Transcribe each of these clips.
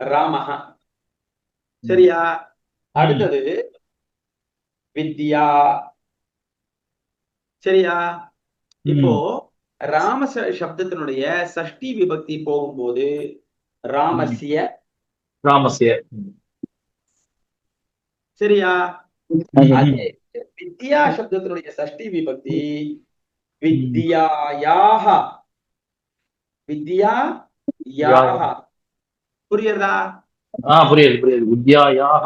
ராமஹ. சரியா? அடுத்தது வித்யா. சரியா? இப்போ ராம சப்தத்தினுடைய சஷ்டி விபக்தி போகும்போது ராமஸ்ய ராமஸ்ய சரியா? வித்யா சப்தத்தினுடைய சஷ்டி விபக்தி வித்யாயாக. வித்யா யாக புரியுறதா? ஆ புரியுது புரியுது. வித்யாயாக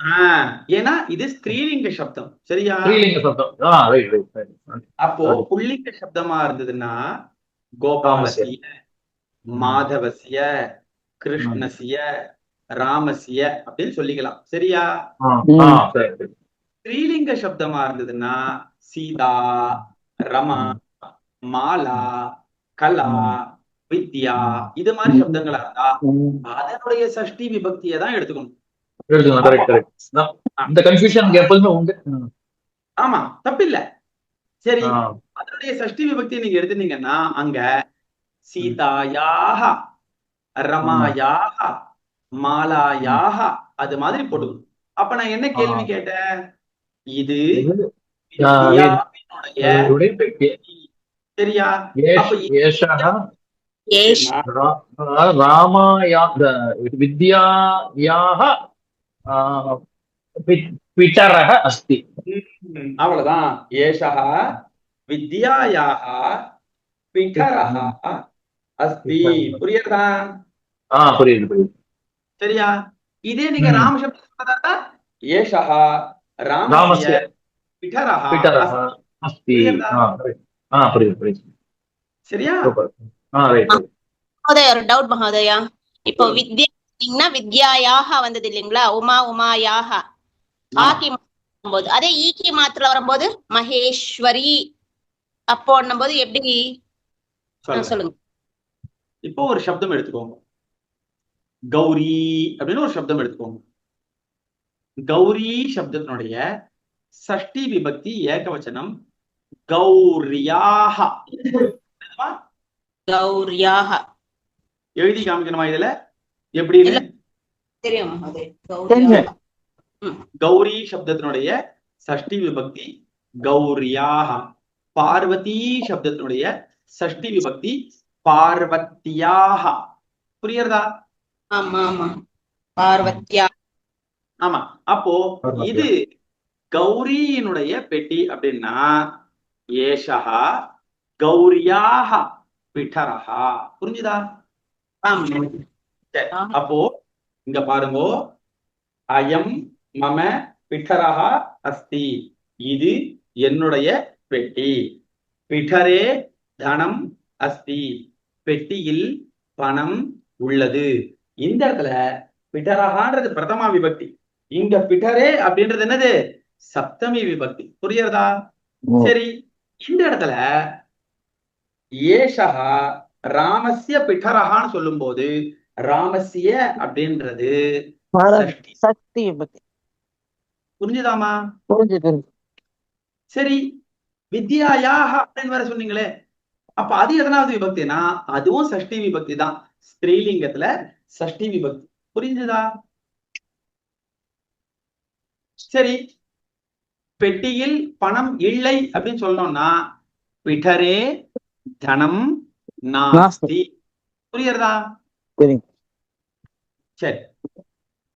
ஆஹ் ஏன்னா இது ஸ்திரீலிங்க சப்தம். சரியா? அப்போ புள்ளிங்க சப்தமா இருந்ததுன்னா கோபாலசிய மாதவசிய கிருஷ்ணசிய ராமசிய அப்படின்னு சொல்லிக்கலாம். சரியா? ஸ்ரீலிங்க சப்தமா இருந்ததுன்னா சீதா ரமா மாலா கலா வித்யா இது மாதிரி சப்தங்களா இருந்தா அதனுடைய சஷ்டி விபக்தியை தான் எடுத்துக்கணும். ஆமா தப்பில்ல. சரி அதனுடைய சஷ்டி விபக்தியை நீங்க எடுத்துட்டீங்கன்னா அங்க சீதாயாக ரமாயாக மாலாயாக அது மாதிரி போட்டுக்கணும். அப்ப நான் என்ன கேள்வி கேட்டேன்? இது. சரியா ராமாயா வித்யாயாக பிட்டரக அஸ்தி. அவ்வளவுதான். ஏஷா வித்யாயாக பிட்டரக அஸ்தி. புரியுதா? ஆ புரியுது புரியுது. சரியா? இதே நீங்க ராமசப்தம் ஏஷா ராமஸ்ய பிட்டரக பிட்டரக அஸ்தி. ஆ புரியுது புரியுது. சரியா? மகோதயா ஒரு டவுட் மகோதயா. இப்போ வித்யா வித்யாயாக வந்தது இல்லைங்களா? உமா உமாயாக. ஆக்கி வரும்போது அதே ஈக்கி மாத்திர வரும்போது மகேஸ்வரி அப்போ போது எப்படி? சொல்லுங்க. இப்போ ஒரு சப்தம் எடுத்துக்கோங்க. கௌரி அப்படின்னு ஒரு சப்தம் எடுத்துக்கோங்க. கௌரி சப்தத்தினுடைய சஷ்டி விபக்தி ஏகவச்சனம் கௌரியாக. கௌரியாக. எழுதி காமிக்கணுமா இதுல. தெரியும்? கௌரியாக. கௌரி சப்தத்தினுடைய சஷ்டி விபக்தி கௌரியாக. பார்வதி சப்தத்தினுடைய சஷ்டி விபக்தி பார்வத்தியாக. புரியுறதா ஆமா அப்போ. இது கௌரியினுடைய பெட்டி அப்படின்னா ஏஷா கௌரியாக. பிட்டரஹா புரிஞ்சுதா. அப்போ இங்க பாருங்கோ. அயம் மம பிட்டரஹா அஸ்தி. இது என்னுடைய பெட்டி. பிட்டரே தனம் அஸ்தி. பெட்டியில் பணம் உள்ளது. இந்த இடத்துல பிட்டரஹான்றது பிரதமா விபக்தி. இங்க பிட்டரே அப்படின்றது என்னது? சப்தமி விபக்தி. புரியுறதா சரி. இந்த இடத்துல ஏஷா ராமஸ்ய பிட்டரஹான்னு சொல்லும்போது ராமஸ்ய அப்படின்றது சஷ்டி. சக்தி. புரிஞ்சுதாமா? புரிஞ்சுது சரி வித்யாயாக அப்படின்னு வேற சொன்னீங்களே. அப்ப அது எதனாவது விபக்தினா அதுவும் சஷ்டி விபக்தி தான். ஸ்திரீலிங்கத்துல சஷ்டி விபக்தி புரிஞ்சுதா? சரி பெட்டியில் பணம் இல்லை அப்படின்னு சொல்லணும்னா பிடரே தனம் நாஸ்தி. புரியுறதா சரி.